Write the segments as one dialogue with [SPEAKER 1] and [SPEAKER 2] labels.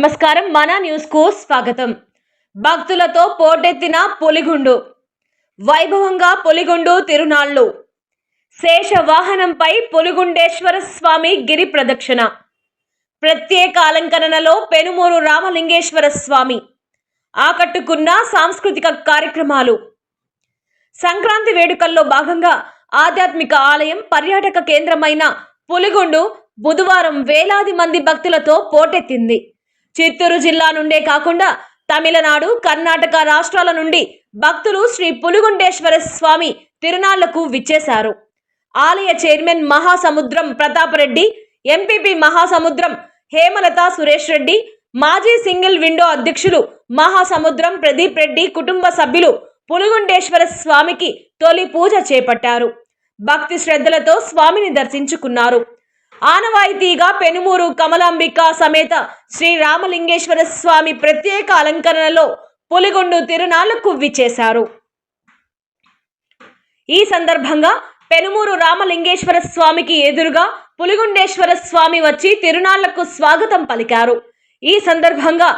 [SPEAKER 1] నమస్కారం. మన న్యూస్కు స్వాగతం. భక్తులతో పోటెత్తిన పొలిగుండు. వైభవంగా పొలిగుండు తిరునాళ్ళు. శేష వాహనంపై పొలిగుండేశ్వర స్వామి గిరి ప్రదక్షిణ. ప్రత్యేక అలంకరణలో పెనుమూరు రామలింగేశ్వర స్వామి. ఆకట్టుకున్న సాంస్కృతిక కార్యక్రమాలు. సంక్రాంతి వేడుకల్లో భాగంగా ఆధ్యాత్మిక ఆలయం పర్యాటక కేంద్రమైన పులిగుండు బుధవారం వేలాది మంది భక్తులతో పోటెత్తింది. చిత్తూరు జిల్లా నుండే కాకుండా తమిళనాడు కర్ణాటక రాష్ట్రాల నుండి భక్తులు శ్రీ పులుగుంటేశ్వర స్వామి తిరునాళ్ళకు విచ్చేశారు. ఆలయ చైర్మన్ మహాసముద్రం ప్రతాప్ రెడ్డి ఎంపీపీ మహాసముద్రం హేమలత సురేష్ రెడ్డి మాజీ సింగిల్ విండో అధ్యక్షులు మహాసముద్రం ప్రదీప్ రెడ్డి కుటుంబ సభ్యులు పులుగుంటేశ్వర స్వామికి తొలి పూజ చేపట్టారు. భక్తి శ్రద్ధలతో స్వామిని దర్శించుకున్నారు. ఆనవాయితీగా పెనుమూరు కమలాంబిక సమేత శ్రీ రామలింగేశ్వర స్వామి ప్రత్యేక అలంకరణలో పులిగొండు తిరునాళ్ళకు విచ్చేశారు ఈ సందర్భంగా పెనుమూరు రామలింగేశ్వర స్వామికి ఎదురుగా పులిగుండేశ్వర స్వామి వచ్చి తిరునాళ్ళకు స్వాగతం పలికారు. ఈ సందర్భంగా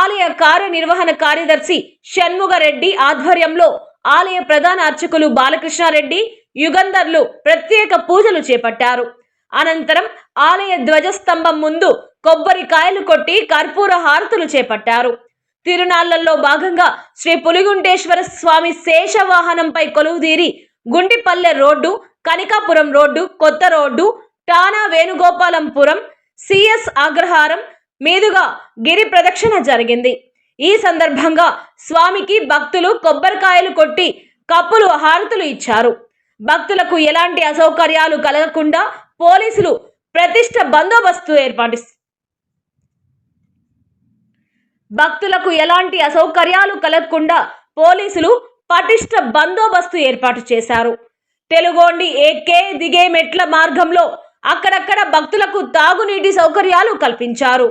[SPEAKER 1] ఆలయ కార్యనిర్వహణ కార్యదర్శి షణ్ముగరెడ్డి ఆధ్వర్యంలో ఆలయ ప్రధాన అర్చకులు బాలకృష్ణారెడ్డి యుగంధర్లు ప్రత్యేక పూజలు చేపట్టారు. అనంతరం ఆలయ ధ్వజస్తంభం ముందు కొబ్బరికాయలు కొట్టి కర్పూర హారతులు చేపట్టారు. తిరునాళ్ళలో భాగంగా శ్రీ పులిగుంటేశ్వర స్వామి శేషవాహనంపై కొలువుదీరి గుండిపల్లె రోడ్డు కనికాపురం రోడ్డు కొత్త రోడ్డు టానా వేణుగోపాలంపురం సిఎస్ అగ్రహారం మీదుగా గిరి ప్రదక్షిణ జరిగింది. ఈ సందర్భంగా స్వామికి భక్తులు కొబ్బరికాయలు కొట్టి కప్పులు హారతులు ఇచ్చారు. భక్తులకు ఎలాంటి అసౌకర్యాలు కలగకుండా పోలీసులు ప్రతిష్ట బందోబస్తు ఏర్పాటు భక్తులకు ఎలాంటి అసౌకర్యాలు కలగకుండా పోలీసులు పటిష్ట బందోబస్తు ఏర్పాటు చేశారు. తెలుగోండి ఎక్కే దిగే మెట్ల మార్గంలో అక్కడక్కడ భక్తులకు తాగునీటి సౌకర్యాలు కల్పించారు.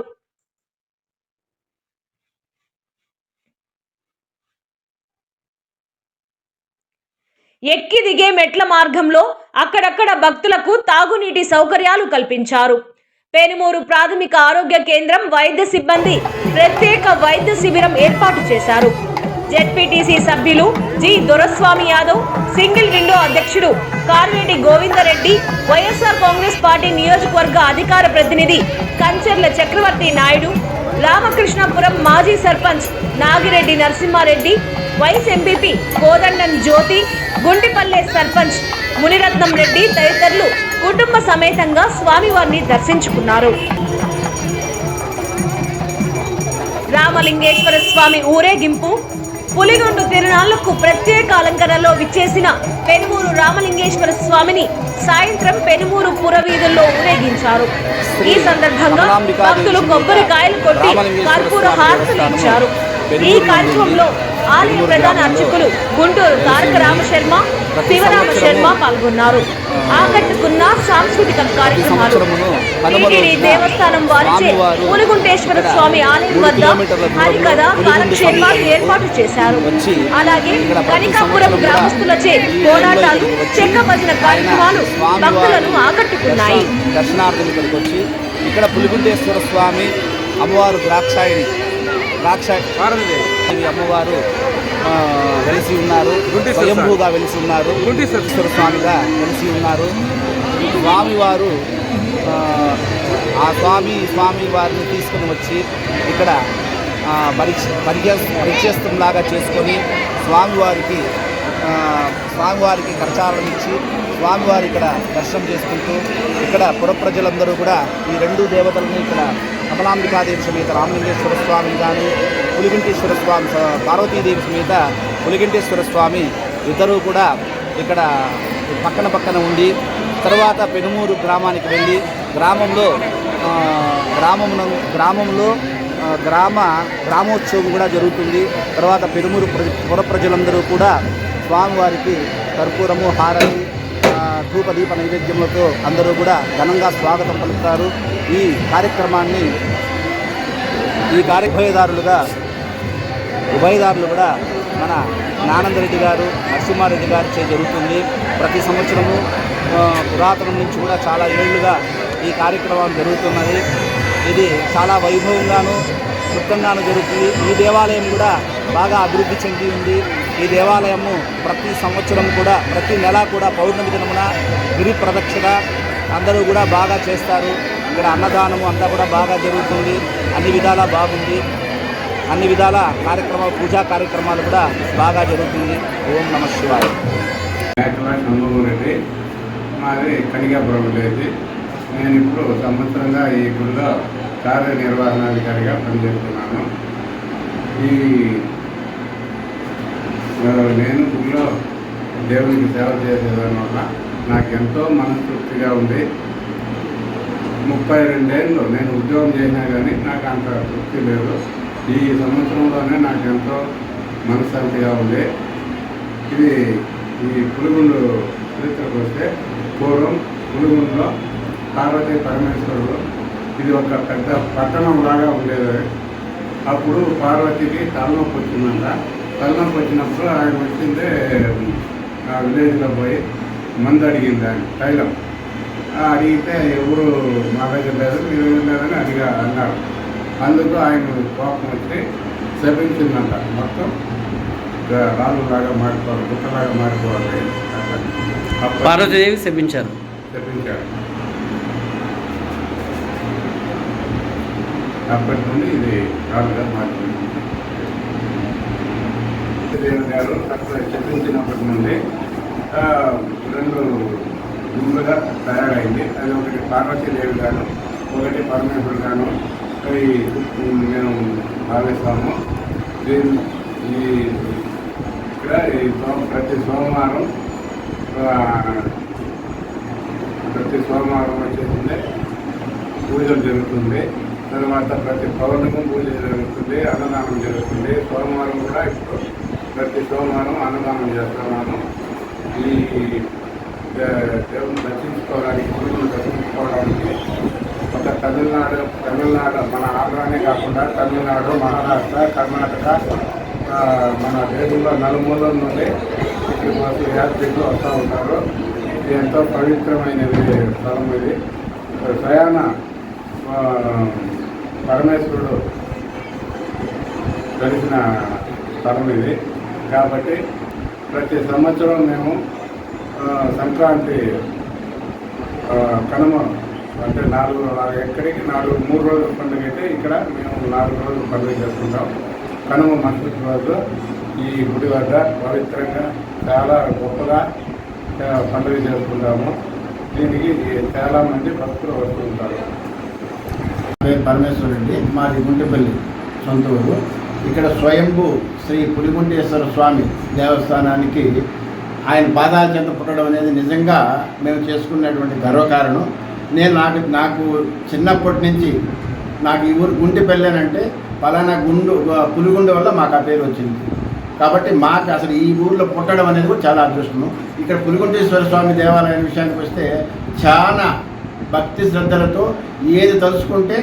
[SPEAKER 1] ఎక్కి దిగే మెట్ల మార్గంలో అక్కడక్కడ భక్తులకు తాగునీటి సౌకర్యాలు కల్పించారు. పెనుమూరు ప్రాథమిక ఆరోగ్య కేంద్రం వైద్య సిబ్బంది ప్రత్యేక వైద్య శిబిరం ఏర్పాటు చేశారు. జెడ్పీటీసీ సభ్యులు G Doraswamy Yadav single window అధ్యక్షుడు కార్వేటి గోవిందరెడ్డి వైఎస్ఆర్ కాంగ్రెస్ పార్టీ నియోజకవర్గ అధికార ప్రతినిధి కంచర్ల చక్రవర్తి నాయుడు రామకృష్ణపురం మాజీ సర్పంచ్ నాగిరెడ్డి నరసింహారెడ్డి వైస్ ఎంపీపీ కోదండం జ్యోతి గుండిపల్లె సర్పంచ్ మునిరత్నం రెడ్డి తదితరులు కుటుంబ సమేతంగా స్వామివారిని దర్శించుకున్నారు. రామలింగేశ్వర స్వామి ఊరేగింపు పులిగొండు తిరునాళ్ళకు ప్రత్యేక అలంకరణలో విచ్చేసిన పెనుమూరు రామలింగేశ్వర స్వామిని సాయంత్రం పెనుమూరు పురవీధుల్లో ఊరేగించారు. ఈ సందర్భంగా భక్తులు కొబ్బరికాయలు కొట్టి కర్పూర హారతులు ఇచ్చారు. ఈ కార్యక్రమంలో ఆలయ ప్రధాన అర్చకులు గుంటూరు తారక రామశర్మ శివరామ శర్మ పాల్గొన్నారు. ఆకట్టుకున్న సాంస్కృతిక కార్యక్రమాలు. టీటీడీ దేవస్థానం వారిచే పులిగుంటేశ్వర స్వామి ఆలయం వద్ద హరికథ కాలక్షేపాలు ఏర్పాటు చేశారు. అలాగే కనికాపురం గ్రామస్తులచే పోరాటాలు చెక్క భజన కార్యక్రమాలు భక్తులను ఆకట్టుకున్నాయి.
[SPEAKER 2] దర్శనార్థం ఇక్కడికి వచ్చి ఇక్కడ పులిగుండేశ్వర స్వామి అమ్మవారు ద్రాక్షాయిని ద్రాక్ష అమ్మవారు వెలిసి ఉన్నారు. స్వయంభూగా వెలిసి ఉన్నారు. గుండేశ్వర స్వామిగా వెలిసి ఉన్నారు. స్వామివారు ఆ, ఆ స్వామి స్వామి వారిని తీసుకుని వచ్చి ఇక్కడ ఆ, పరిచ పరిచయ పరిచయస్థంలాగా చేసుకొని స్వామివారికి ఆ, స్వామివారికి కరచాలను ఇచ్చి స్వామివారి ఇక్కడ దర్శనం చేసుకుంటూ ఇక్కడ పుర ప్రజలందరూ కూడా ఈ రెండు దేవతలను ఇక్కడ కమలాంబికాదేవి సమేత రామలింగేశ్వర స్వామిని కానీ పులిగింటేశ్వర స్వామి పార్వతీదేవి సమేత పులిగింటేశ్వర స్వామి ఇద్దరూ కూడా ఇక్కడ పక్కన పక్కన ఉండి తర్వాత పెనుమూరు గ్రామానికి వెళ్ళి గ్రామంలో గ్రామం గ్రామంలో గ్రామ గ్రామోత్సవం కూడా జరుగుతుంది. తర్వాత పెనుమూరు ప్ర పుర ప్రజలందరూ కూడా స్వామివారికి కర్పూరము హారతి ధూప దీప నైవేద్యములతో అందరూ కూడా ఘనంగా స్వాగతం పలుకుతారు. ఈ కార్యక్రమాన్ని ఈ కార్యభయదారులుగా ఉభయదారులు కూడా మన నానందరెడ్డి గారు నరసింహారెడ్డి గారు చే జరుగుతుంది. ప్రతి సంవత్సరము పురాతనం నుంచి కూడా చాలా ఏళ్ళుగా ఈ కార్యక్రమం జరుగుతున్నది. ఇది చాలా వైభవంగాను క్లుప్తంగాను జరుగుతుంది. ఈ దేవాలయం కూడా బాగా అభివృద్ధి చెంది ఉంది. ఈ దేవాలయము ప్రతి సంవత్సరం కూడా ప్రతి నెల కూడా పౌర్ణమి దినమున గిరి ప్రదక్షిణ అందరూ కూడా బాగా చేస్తారు. ఇక్కడ అన్నదానము అంతా కూడా బాగా జరుగుతుంది. అన్ని విధాలా బాగుంది. అన్ని విధాల కార్యక్రమాలు పూజా కార్యక్రమాలు కూడా బాగా జరుగుతుంది. ఓం నమ శివాయ.
[SPEAKER 3] రెడ్డి మాది కనికాపురం విలేజ్. నేను ఇప్పుడు సంవత్సరంగా ఈ గుడిలో కార్యనిర్వహణాధికారిగా పనిచేస్తున్నాను. ఈ నేను గుళ్ళో దేవునికి సేవ చేసేదాని వల్ల నాకు ఎంతో మనస్తృప్తిగా ఉంది. ముప్పై రెండేళ్ళు నేను ఉద్యోగం చేసినా కానీ నాకు అంత తృప్తి లేదు. ఈ సంవత్సరంలోనే నాకు ఎంతో మనశ్శాంతిగా ఉంది. ఇది ఈ పులిగుండు చరిత్రకు వస్తే పూర్వం పులిగుండులో పార్వతీ పరమేశ్వరుడు ఇది ఒక పెద్ద పట్టణం లాగా ఉండేది. అప్పుడు పార్వతికి తలనొప్పి వచ్చిందంట. తలనొప్పి వచ్చినప్పుడు ఆయన వచ్చిందే ఆ విలేజ్లో పోయి మందు అడిగింది ఆయన తైలం. అడిగితే ఎవరు మా దగ్గర లేదు మీ దగ్గర లేదని అడిగా అన్నారు అందుకు ఆయన కోపం వచ్చి శపించిందంట. మొత్తం రాళ్ళు లాగా మారిపోవాలి గుట్టలాగా మారిపోవాలి.
[SPEAKER 4] పార్వతీదేవి శపించారు.
[SPEAKER 3] చెప్పించాడు అప్పటి నుండి ఇది రాళ్ళుగా మారిపోయింది. గారు అక్కడ చెప్పించినప్పటి నుండి రెండు ముందుగా తయారైంది. అది ఒకటి పార్వతీదేవి గాను ఒకటి పరమేశ్వరు గాను అవి మేము భావిస్తాము. దీని ఈ ఇక్కడ ఈ ప్రతి సోమవారం ప్రతి సోమవారం వచ్చేసింది పూజలు జరుగుతుంది. తర్వాత ప్రతి పౌర్ణమి పూజ జరుగుతుంది అన్నదానం జరుగుతుంది. సోమవారం కూడా ఇప్పుడు ప్రతి సోమవారం అన్నదానం చేస్తున్నాను ఈ దేవుని దర్శించుకోవడానికి గురువుని దర్శించుకోవడానికి ఒక తమిళనాడు తమిళనాడు మన ఆంధ్రానే కాకుండా తమిళనాడు మహారాష్ట్ర కర్ణాటక మన దేశంలో నలుమూలల నుండి ఇక్కడికి మాకు యాత్రికులు వస్తూ ఉంటారు. ఇది ఎంతో పవిత్రమైనది స్థలం ఇది. ప్రయాణ పరమేశ్వరుడు కలిసిన స్థలం ఇది. కాబట్టి ప్రతి సంవత్సరం మేము సంక్రాంతి కనుమ అంటే నాలుగు నాలుగు ఎక్కడికి నాలుగు మూడు రోజుల పండుగ అయితే ఇక్కడ మేము నాలుగు రోజులు పండుగ చేసుకుంటాం కనుమ మరుసటి రోజు ఈ గుడి వద్ద పవిత్రంగా చాలా గొప్పగా పండుగ చేసుకుంటాము దీనికి చాలామంది భక్తులు వస్తుంటారు
[SPEAKER 5] పేరు పరమేశ్వరుడి మాది గుంటెపల్లి సొంత ఊరు. ఇక్కడ స్వయంభూ శ్రీ పులిగుంటేశ్వర స్వామి దేవస్థానానికి ఆయన పాదాల చెంత పుట్టడం అనేది నిజంగా మేము చేసుకున్నటువంటి గర్వకారణం. నేను నాకు నాకు చిన్నప్పటి నుంచి నాకు ఈ ఊరు గుంటి పెళ్ళానంటే పలానా గుండు పులిగుండె వల్ల మాకు ఆ పేరు వచ్చింది. కాబట్టి మాకు అసలు ఈ ఊర్లో పుట్టడం అనేది కూడా చాలా అదృష్టము. ఇక్కడ పులిగుంటేశ్వర స్వామి దేవాలయం విషయానికి వస్తే చాలా భక్తి శ్రద్ధలతో ఏది తలుచుకుంటే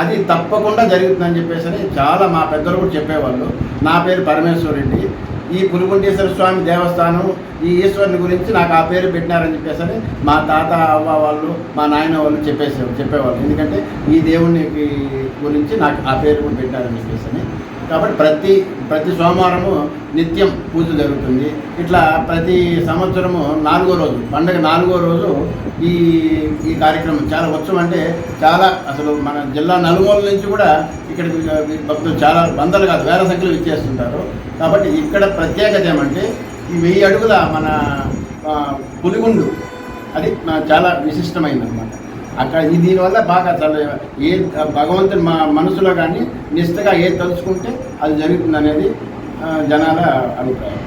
[SPEAKER 5] అది తప్పకుండా జరుగుతుందని చెప్పేసి అని చాలా మా పెద్దలు కూడా చెప్పేవాళ్ళు. నా పేరు పరమేశ్వరుడి ఈ పులిగుంటేశ్వర స్వామి దేవస్థానం ఈ ఈశ్వరుని గురించి నాకు ఆ పేరు పెట్టినారని చెప్పేసి అని మా తాత అవ్వ వాళ్ళు మా నాయన వాళ్ళు చెప్పేసారు చెప్పేవాళ్ళు. ఎందుకంటే ఈ దేవుని గురించి నాకు ఆ పేరు కూడా పెట్టారని చెప్పేసి అని కాబట్టి ప్రతి ప్రతి సోమవారము నిత్యం పూజ జరుగుతుంది. ఇట్లా ప్రతి సంవత్సరము నాలుగో రోజు పండగ నాలుగో రోజు ఈ ఈ కార్యక్రమం చాలా ఉత్సవం అంటే చాలా అసలు మన జిల్లా నలుమూల నుంచి కూడా ఇక్కడికి భక్తులు చాలా వందలు కాదు వేల సంఖ్యలో ఇచ్చేస్తుంటారు కాబట్టి ఇక్కడ ప్రత్యేకత ఏమంటే ఈ వెయ్యి అడుగుల మన పులిగుండు. అది చాలా విశిష్టమైంది అనమాట అక్కడ ఈ దీనివల్ల బాగా చాలా ఏ భగవంతుని మా మనసులో కానీ నిష్టగా ఏది తలుచుకుంటే అది జరుగుతుంది అనేది జనాల అభిప్రాయం.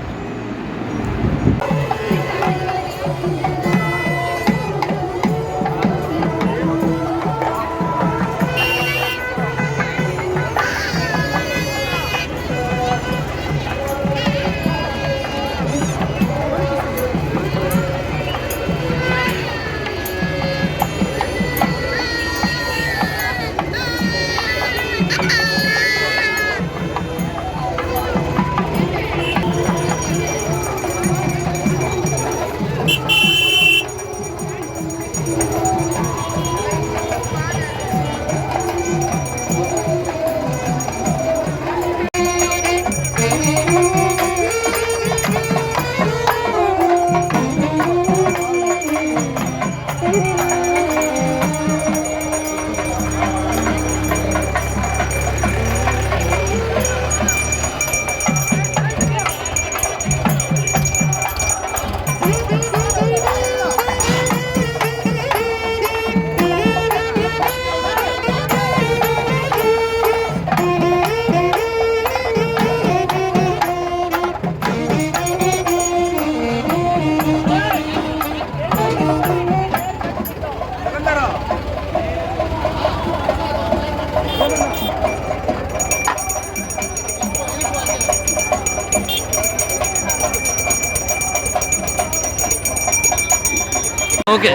[SPEAKER 4] ఓకే.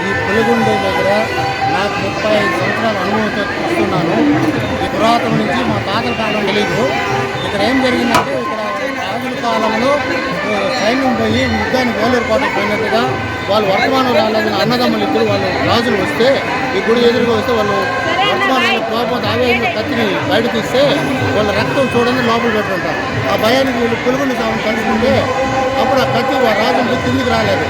[SPEAKER 6] ఈ పులిగుండ దగ్గర నాకు ముప్పై ఐదు సంవత్సరాల అనుభవంతో వస్తున్నాను. ఈ పురాతన నుంచి మా తాతల కాలం తెలియదు ఇక్కడ ఏం జరిగిందంటే ఇక్కడ రాజుల కాలంలో సైన్యం పోయి యుద్ధానికి వేలూరుపాటు పోయినట్టుగా వాళ్ళు వర్తమానం రాలేదని అన్నదమ్ములు ఇద్దరు వాళ్ళు రాజులు వస్తే ఈ గుడి ఎదురుగా వస్తే వాళ్ళు వర్తమానం కోపం ఆవేశంగా కత్తిని బయట తీస్తే వాళ్ళ రక్తం చూడని లోపల పెట్టుకుంటారు. ఆ భయానికి వీళ్ళు పులుగుండి తాము కలుసుకుంటే అప్పుడు ఆ కత్తి ఆ కిందికి రాలేదు.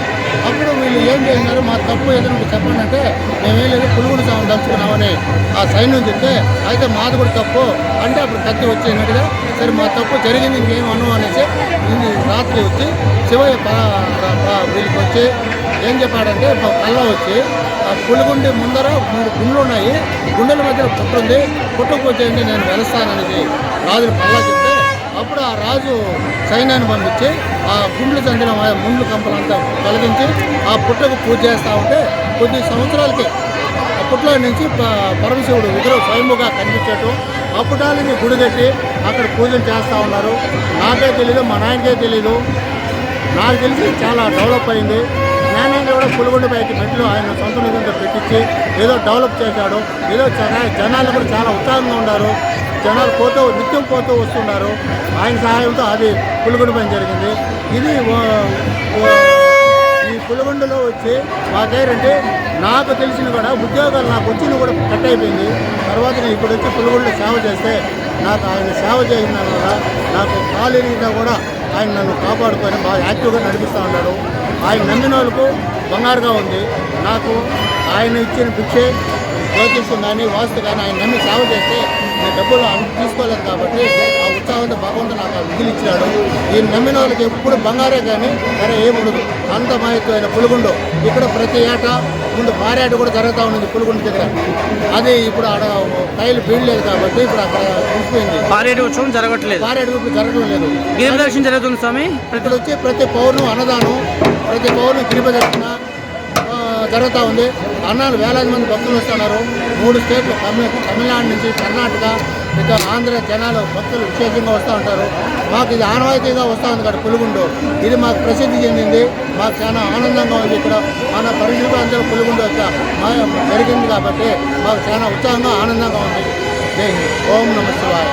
[SPEAKER 6] అప్పుడు వీళ్ళు ఏం చేసినారు మా తప్పు ఏదైనా చెప్పండి అంటే మేమేం లేదు పులుగుడు సాగు దంచుకున్నామని ఆ సైన్యం చెప్తే అయితే మాది కూడా తప్పు అంటే అప్పుడు కత్తి వచ్చేసినట్టుగా సరే మా తప్పు జరిగింది ఇంకేం అను అనేసి రాత్రి వచ్చి శివయ్య వీళ్ళకి వచ్చి ఏం చెప్పాడంటే కళ్ళ వచ్చి ఆ పులిగుండి ముందర మూడు గుండ్లు ఉన్నాయి గుండెల మధ్యలో పుట్టుంది పుట్టుకు వచ్చేయండి నేను వెలుస్తాననేది రాజులు కళ్ళ చెప్తే అప్పుడు ఆ రాజు సైన్యాన్ని పంపించి ఆ గుండ్లు చెందిన ముండ్లు కంపలంతా తొలగించి ఆ పుట్టకు పూజ చేస్తూ ఉంటే కొద్ది సంవత్సరాలకి ఆ పుట్టలో నుంచి ప- పరమశివుడు విగ్రహం స్వయంగా కనిపించటం అప్పుడాలని గుడి కట్టి అక్కడ పూజలు చేస్తూ ఉన్నారు. నాకే తెలీదు మా నాయనకే తెలీదు. నాకు తెలిసి చాలా డెవలప్ అయింది. జ్ఞానాన్ని కూడా పులిగొండ పైకి మెట్లు ఆయన సొంత నిధులతో పెట్టించి ఏదో డెవలప్ చేశాడు. ఏదో జనాలు కూడా చాలా ఉత్సాహంగా ఉన్నారు. జనాలు పోతూ నిత్యం పోతూ వస్తున్నారు. ఆయన సహాయంతో అది పులుగుండు పని జరిగింది. ఇది ఈ పులుగుండులో వచ్చి మాకేరంటే నాకు తెలిసిన కూడా ఉద్యోగాలు నాకు వచ్చిన కూడా కట్ అయిపోయింది. తర్వాత నేను ఇప్పుడు వచ్చి పులిగొండలో సేవ చేస్తే నాకు ఆయన సేవ చేసిన కూడా నాకు కాలేజీగా కూడా ఆయన నన్ను కాపాడుకొని బాగా యాక్టివ్గా నడిపిస్తూ ఉన్నాడు. ఆయన నమ్మిన వాళ్ళకు బంగారుగా ఉంది. నాకు ఆయన ఇచ్చిన భిక్షే జ్యోతిష్యం కానీ వాస్తు కానీ ఆయన నమ్మి సేవ చేస్తే నేను డబ్బులు తీసుకోలేదు కాబట్టి ఆ ఉత్సాహంతో భగవంతుడు నాకు ఆ విధులు ఇచ్చాడు ఈ నమ్మిన వాళ్ళకి ఎప్పుడు బంగారే కానీ సరే ఏముండదు. అంత మాహిత్యమైన పులుగుండు. ఇక్కడ ప్రతి ఏటా ముందు పారాట కూడా జరుగుతూ ఉన్నది పులుగుండు దగ్గర. అది ఇప్పుడు ఆడ కైలు బీడలేదు కాబట్టి ఇప్పుడు అక్కడ చూసిపోయింది.
[SPEAKER 4] పారేటి ఉత్సవం జరగట్లేదు.
[SPEAKER 6] పారాట ఇప్పుడు జరగడం లేదు.
[SPEAKER 4] గిరి ప్రదక్షిణ జరుగుతుంది స్వామి.
[SPEAKER 6] ఇక్కడ వచ్చి ప్రతి పౌర్ణం అన్నదానం ప్రతి పౌర్ణం గిరిపదర్శన జరుగుతూ ఉంది. అన్నాలు వేలాది మంది భక్తులు వస్తున్నారు. మూడు స్టేట్లు తమిళ తమిళనాడు నుంచి కర్ణాటక ఇక ఆంధ్ర జనాలు భక్తులు విశేషంగా వస్తూ ఉంటారు. మాకు ఇది ఆనవాయితీగా వస్తూ ఉంది ఇక్కడ పులిగుండు ఇది మాకు ప్రసిద్ధి చెందింది. మాకు చాలా ఆనందంగా ఉంది ఇక్కడ. మన పరిశుభ్ర అందరూ పులిగుండు వచ్చా జరిగింది కాబట్టి మాకు చాలా ఉత్సాహంగా ఆనందంగా ఉంది. జై హింద్. ఓం నమ శివాయ.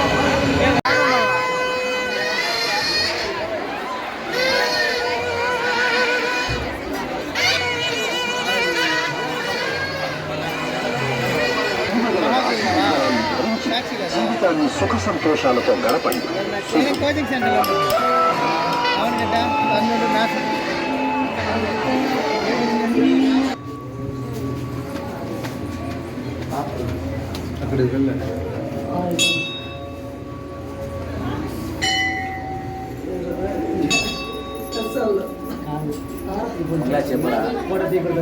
[SPEAKER 7] సుఖ సంతోషాలతో గడపండి.
[SPEAKER 6] అక్కడికి వెళ్ళండి. ఇలా చెప్పరా
[SPEAKER 3] ఫోటో తీయకుండా